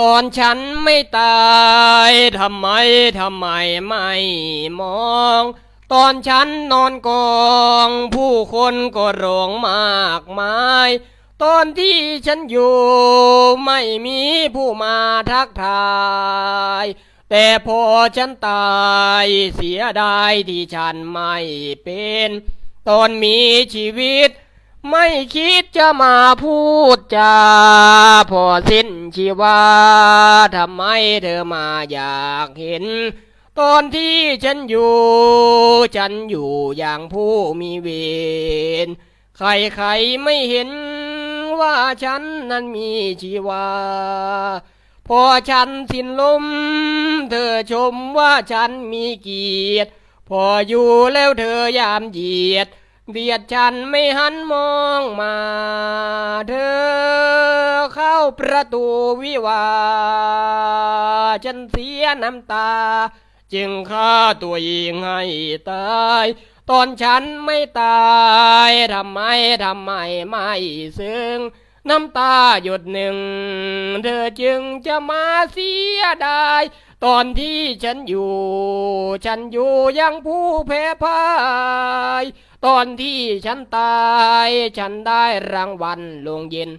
ตอนฉันไม่ตายทำไมทำไมไม่มอง ตอนฉันนอนกอง ผู้คนก็ร้องมากมาย ตอนที่ฉันอยู่ไม่มีผู้มาทักทาย แต่พอฉันตายเสียดายที่ฉันไม่เป็น ตอนมีชีวิต ไม่คิดจะมาพูดจาพอสิ้นชีวาทำไมเธอมาอยากเห็น ตอนที่ฉันอยู่ ฉันอยู่อย่างผู้มีเวรใครๆไม่เห็นว่าฉันนั้นมีชีวา พอฉันสิ้นลม เธอชมว่าฉันมีเกียรติ พออยู่แล้วเธอยามเหยียด เบียดฉันไม่หันมองมา เธอเข้าประตูวิวา ฉันเสียน้ำตา จึงฆ่าตัวเองให้ตาย ตอนฉันไม่ตายทำไมทำไมไม่ซึ้งน้ำตาหยดหนึ่ง เธอจึงจะมาเสียดายตอนที่ฉันอยู่ ฉันอยู่ยังผู้แพ้พ่าย ตอนที่ฉันตาย ฉันได้รางวัลลงเย็น